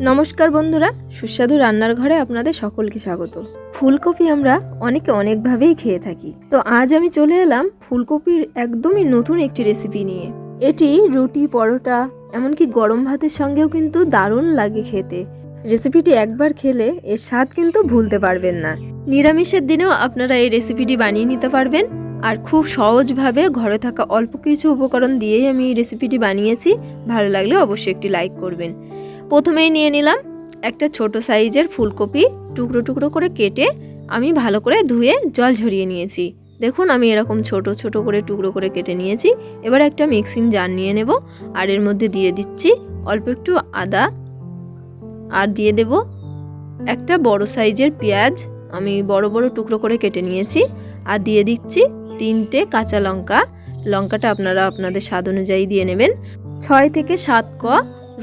নমস্কার বন্ধুরা, সুস্বাদু রান্নার ঘরে আপনাদের সকলকে স্বাগত। ফুলকপি আমরা অনেকে অনেকভাবেই খেয়ে থাকি। তো আজ আমি চলে এলাম ফুলকপির একদমই নতুন একটি রেসিপি নিয়ে। এটি রুটি, পরোটা, এমনকি গরম ভাতের সঙ্গেও কিন্তু দারুণ লাগে খেতে। রেসিপিটি একবার খেলে এর স্বাদ কিন্তু ভুলতে পারবেন না। নিরামিষের দিনেও আপনারা এই রেসিপিটি বানিয়ে নিতে পারবেন। আর খুব সহজভাবে ঘরে থাকা অল্প কিছু উপকরণ দিয়েই আমি এই রেসিপিটি বানিয়েছি। ভালো লাগলে অবশ্যই একটি লাইক করবেন। প্রথমেই নিয়ে নিলাম একটা ছোট সাইজের ফুলকপি, টুকরো টুকরো করে কেটে আমি ভালো করে ধুয়ে জল ঝরিয়ে নিয়েছি। দেখুন, আমি এরকম ছোট ছোট করে টুকরো করে কেটে নিয়েছি। এবার একটা মিক্সিং জার নিয়ে নেব আর এর মধ্যে দিয়ে দিচ্ছি অল্প একটু আদা আর দিয়ে দেব একটা বড় সাইজের পেঁয়াজ। আমি বড় বড় টুকরো করে কেটে নিয়েছি আর দিয়ে দিচ্ছি তিনটে কাঁচা লঙ্কা। লঙ্কাটা আপনারা আপনাদের স্বাদ অনুযায়ী দিয়ে নেবেন। ছয় থেকে সাত ক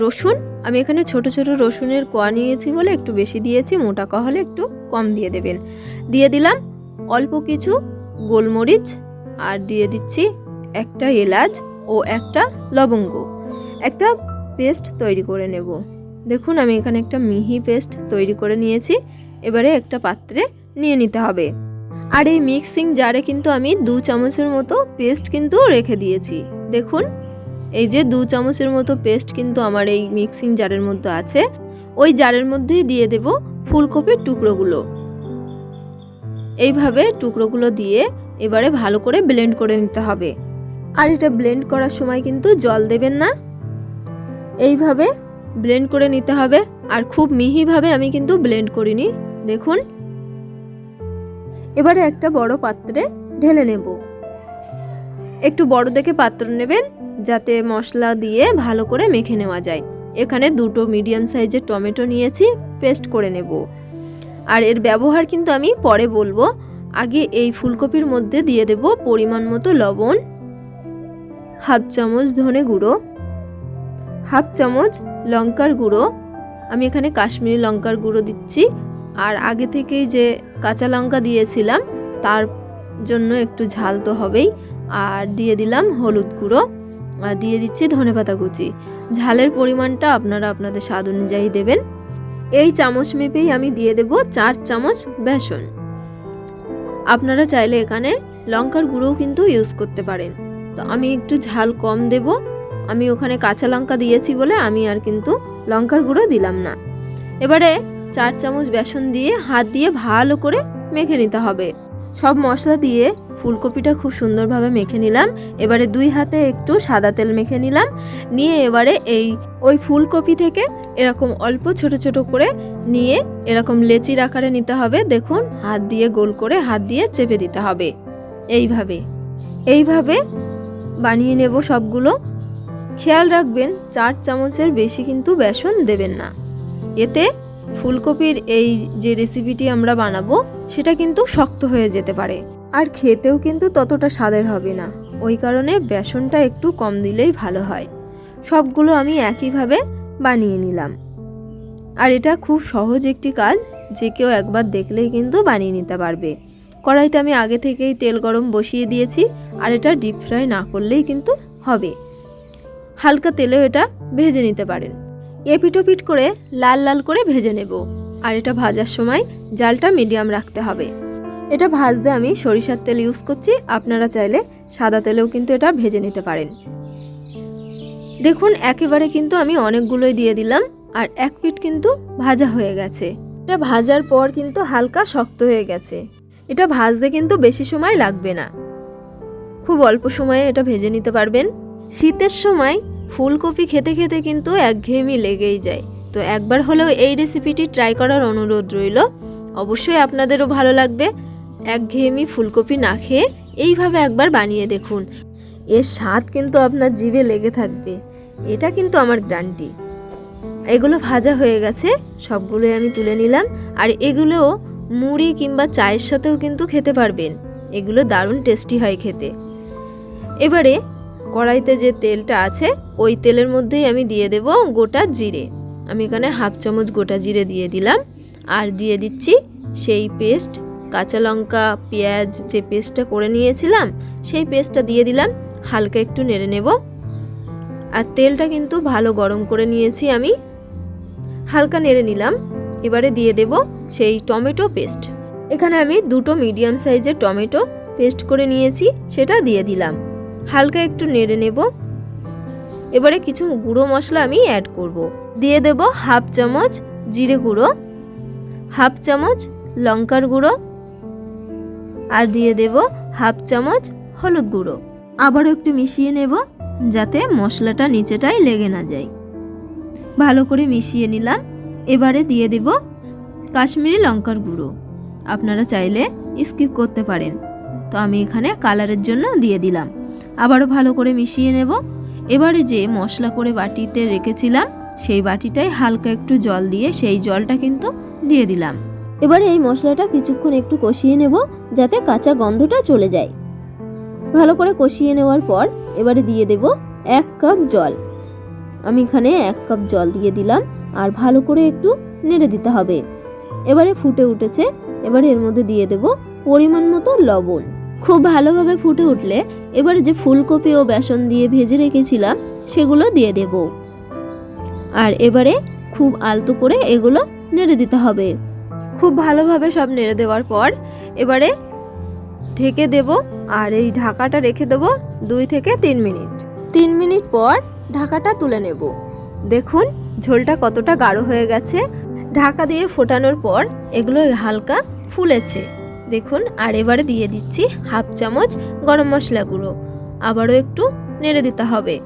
রসুন, আমি এখানে ছোট ছোট রসুনের কোয়া নিয়েছি বলে একটু বেশি দিয়েছি, মোটা ক হলে একটু কম দিয়ে দেবেন। দিয়ে দিলাম অল্প কিছু গোলমরিচ আর দিয়ে দিচ্ছি একটা এলাচ ও একটা লবঙ্গ। একটা পেস্ট তৈরি করে নেব। দেখুন, আমি এখানে একটা মিহি পেস্ট তৈরি করে নিয়েছি, এবারে একটা পাত্রে নিয়ে নিতে হবে। আর এই মিক্সিং জারে কিন্তু আমি দু চামচের মতো পেস্ট কিন্তু রেখে দিয়েছি। দেখুন এই যে দু চামচের মতো পেস্ট কিন্তু আমার এই মিক্সিং জারের মধ্যে আছে। ওই জারের মধ্যেই দিয়ে দেব ফুলকপির টুকরোগুলো। এইভাবে টুকরোগুলো দিয়ে এবারে ভালো করে ব্লেন্ড করে নিতে হবে। আর এটা ব্লেন্ড করার সময় কিন্তু জল দেবেন না। এইভাবে ব্লেন্ড করে নিতে হবে। আর খুব মিহিভাবে আমি কিন্তু ব্লেন্ড করিনি। দেখুন। এবারে একটা বড় পাত্রে ঢেলে নেব। একটু বড় দেখে পাত্র নেবেন। যাতে মশলা দিয়ে ভালো করে মেখে নেওয়া যায়। এখানে দুটো মিডিয়াম সাইজের টমেটো নিয়েছি পেস্ট করে নেব। আর এর ব্যবহার কিন্তু আমি পরে বলব। আগে এই ফুলকপির মধ্যে দিয়ে দেব পরিমাণ মতো লবণ, হাফ চামচ ধনে গুঁড়ো, হাফ চামচ লঙ্কার গুঁড়ো। আমি এখানে কাশ্মীরি লঙ্কার গুঁড়ো দিচ্ছি। আর আগে থেকেই যে কাঁচা লঙ্কা দিয়েছিলাম, তার জন্য একটু ঝাল তো হবেই। আর দিয়ে দিলাম হলুদ গুঁড়ো। আর দিয়ে দিচ্ছি ধনেপাতা কুচি। ঝালের পরিমাণটা আপনারা আপনাদের স্বাদ অনুযায়ী দেবেন। এই চামচ মেপেই আমি দিয়ে দেব চার চামচ বেসন। আপনারা চাইলে এখানে লঙ্কার গুঁড়োও কিন্তু ইউজ করতে পারেন। তো আমি একটু ঝাল কম দেব। আমি ওখানে কাঁচা লঙ্কা দিয়েছি বলে আমি আর কিন্তু লঙ্কার গুঁড়ো দিলাম না। এবারে চার চামচ বেসন দিয়ে হাত দিয়ে ভালো করে মেখে নিতে হবে। সব মশলা দিয়ে ফুলকপিটা খুব সুন্দরভাবে মেখে নিলাম। এবারে দুই হাতে একটু সাদা তেল মেখে নিলাম। নিয়ে এবারে এই, ওই ফুলকপি থেকে এরকম অল্প ছোট ছোট করে নিয়ে এরকম লেচির আকারে নিতে হবে। দেখুন, হাত দিয়ে গোল করে হাত দিয়ে চেপে দিতে হবে। এইভাবে এইভাবে বানিয়ে নেব সবগুলো। খেয়াল রাখবেন, চার চামচের বেশি কিন্তু বেসন দেবেন না। এতে ফুলকপির এই যে রেসিপিটি আমরা বানাবো, সেটা কিন্তু শক্ত হয়ে যেতে পারে। আর খেতেও কিন্তু ততটা স্বাদের হবে না। ওই কারণে বেসনটা একটু কম দিলেই ভালো হয়। সবগুলো আমি একইভাবে বানিয়ে নিলাম। আর এটা খুব সহজ একটি কাজ, যে কেউ একবার দেখলেই কিন্তু বানিয়ে নিতে পারবে। কড়াইতে আমি আগে থেকেই তেল গরম বসিয়ে দিয়েছি, আর এটা ডিপ ফ্রাই না করলেই কিন্তু হবে। হালকা তেলেও এটা ভেজে নিতে পারেন। এপিটোপিট করে লাল লাল করে ভেজে নেব। আর এটা ভাজার সময় জালটা মিডিয়াম রাখতে হবে। এটা ভাজতে আমি সরিষার তেল ইউজ করছি। আপনারা চাইলে সাদা তেলেও কিন্তু এটা ভেজে নিতে পারেন। দেখুন, একেবারে কিন্তু আমি অনেকগুলোই দিয়ে দিলাম আর এক পিঠ কিন্তু ভাজা হয়ে গেছে। এটা ভাজার পর কিন্তু হালকা শক্ত হয়ে গেছে। এটা ভাজতে কিন্তু বেশি সময় লাগবে না। খুব অল্প সময়ে এটা ভেজে নিতে পারবেন। শীতের সময় ফুলকপি খেতে খেতে কিন্তু একঘেয়েমি লেগেই যায়। তো একবার হলেও এই রেসিপিটি ট্রাই করার অনুরোধ রইল। অবশ্যই আপনাদেরও ভালো লাগবে। একঘেয়েমি ফুলকপি না খেয়ে এইভাবে একবার বানিয়ে দেখুন। এর স্বাদ কিন্তু আপনার জিভে লেগে থাকবে। এটা কিন্তু আমার গ্রান্টি এগুলো ভাজা হয়ে গেছে, সবগুলোই আমি তুলে নিলাম। আর এগুলোও মুড়ি কিংবা চায়ের সাথেও কিন্তু খেতে পারবেন। এগুলো দারুণ টেস্টি হয় খেতে। এবারে কড়াইতে যে তেলটা আছে, ওই তেলের মধ্যেই আমি দিয়ে দেব গোটা জিরে। আমি এখানে হাফ চামচ গোটা জিরে দিয়ে দিলাম। আর দিয়ে দিচ্ছি সেই পেস্ট কাঁচা লঙ্কা, পেঁয়াজ যে পেস্টটা করে নিয়েছিলাম, সেই পেস্টটা দিয়ে দিলাম, হালকা একটু নেড়ে নেব। আর তেলটা কিন্তু ভালো গরম করে নিয়েছি আমি। হালকা নেড়ে নিলাম, এবারে দিয়ে দেব সেই টমেটো পেস্ট। এখানে আমি দুটো মিডিয়াম সাইজের টমেটো পেস্ট করে নিয়েছি, সেটা দিয়ে দিলাম। হালকা একটু নেড়ে নেব। এবারে কিছু গুঁড়ো মশলা আমি অ্যাড করব। দিয়ে দেব হাফ চামচ জিরে গুঁড়ো, হাফ চামচ লঙ্কার গুঁড়ো আর দিয়ে দেব হাফ চামচ হলুদ গুঁড়ো। আবারও একটু মিশিয়ে নেব যাতে মশলাটা নিচেটাই লেগে না যায়। ভালো করে মিশিয়ে নিলাম। এবারে দিয়ে দেব কাশ্মীরি লঙ্কার গুঁড়ো। আপনারা চাইলে স্কিপ করতে পারেন। তো আমি এখানে কালারের জন্য দিয়ে দিলাম। আবারও ভালো করে মিশিয়ে নেব। এবারে যে মশলা করে বাটিতে রেখেছিলাম, সেই বাটিটায় হালকা একটু জল দিয়ে সেই জলটা কিন্তু দিয়ে দিলাম। এবারে এই মশলাটা কিছুক্ষণ একটু কষিয়ে নেব যাতে কাঁচা গন্ধটা চলে যায়। ভালো করে কষিয়ে নেওয়ার পর এবারে দিয়ে দেব এক কাপ জল। আমি এখানে এক কাপ জল দিয়ে দিলাম আর ভালো করে একটু নেড়ে দিতে হবে। এবারে ফুটে উঠেছে। এবারে এর মধ্যে দিয়ে দেব পরিমাণ মতো লবণ। খুব ভালোভাবে ফুটে উঠলে এবারে যে ফুলকপি ও বেসন দিয়ে ভেজে রেখেছিলাম সেগুলো দিয়ে দেব। আর এবারে খুব আলতো করে এগুলো নেড়ে দিতে হবে। খুব ভালোভাবে সব নেড়ে দেওয়ার পর এবারে ঢেকে দেব আর এই ঢাকাটা রেখে দেব দুই থেকে তিন মিনিট। তিন মিনিট পর ঢাকাটা তুলে নেব। দেখুন, ঝোলটা কতটা গাঢ় হয়ে গেছে। ঢাকা দিয়ে ফোটানোর পর এগুলো হালকা ফুলেছে। দেখুন, আর এবারে দিয়ে দিচ্ছি হাফ চামচ গরম মশলা গুঁড়ো। আবারও একটু নেড়ে দিতে হবে।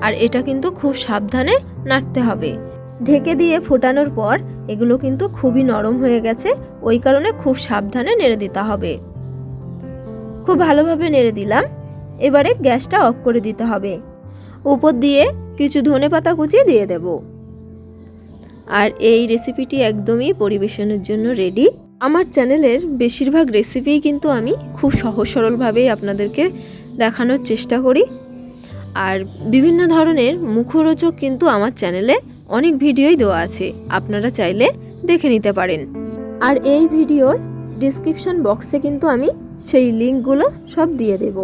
আর এটা কিন্তু খুব সাবধানে নাড়তে হবে। ঢেকে দিয়ে ফোটানোর পর এগুলো কিন্তু খুবই নরম হয়ে গেছে, ওই কারণে খুব সাবধানে নেড়ে দিতে হবে। খুব ভালোভাবে নেড়ে দিলাম, এবারে গ্যাসটা অফ করে দিতে হবে। উপর দিয়ে কিছু ধনে পাতা কুচি দিয়ে দেব। আর এই রেসিপিটি একদমই পরিবেশনের জন্য রেডি। আমার চ্যানেলের বেশিরভাগ রেসিপিই কিন্তু আমি খুব সহজ সরলভাবেই আপনাদেরকে দেখানোর চেষ্টা করি। আর বিভিন্ন ধরনের মুখরোচক কিন্তু আমার চ্যানেলে অনেক ভিডিওই দেওয়া আছে, আপনারা চাইলে দেখে নিতে পারেন। আর এই ভিডিওর ডিসক্রিপশন বক্সে কিন্তু আমি সেই লিঙ্কগুলো সব দিয়ে দেব।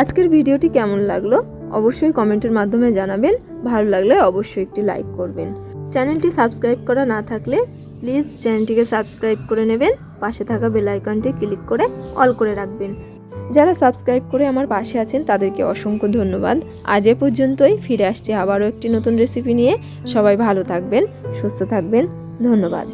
আজকের ভিডিওটি কেমন লাগল অবশ্যই কমেন্টের মাধ্যমে জানাবেন, ভালো লাগলে অবশ্যই একটি লাইক করবেন। চ্যানেলটি সাবস্ক্রাইব করা না থাকলে প্লিজ চ্যানেলটিকে সাবস্ক্রাইব করে নেবেন, পাশে থাকা বেল আইকনটি ক্লিক করে অল করে রাখবেন। যারা সাবস্ক্রাইব করে আমার পাশে আছেন, তাদেরকে অসংখ্য ধন্যবাদ। আজ এ পর্যন্তই, ফিরে আসছি আবারও একটি নতুন রেসিপি নিয়ে। সবাই ভালো থাকবেন, সুস্থ থাকবেন। ধন্যবাদ।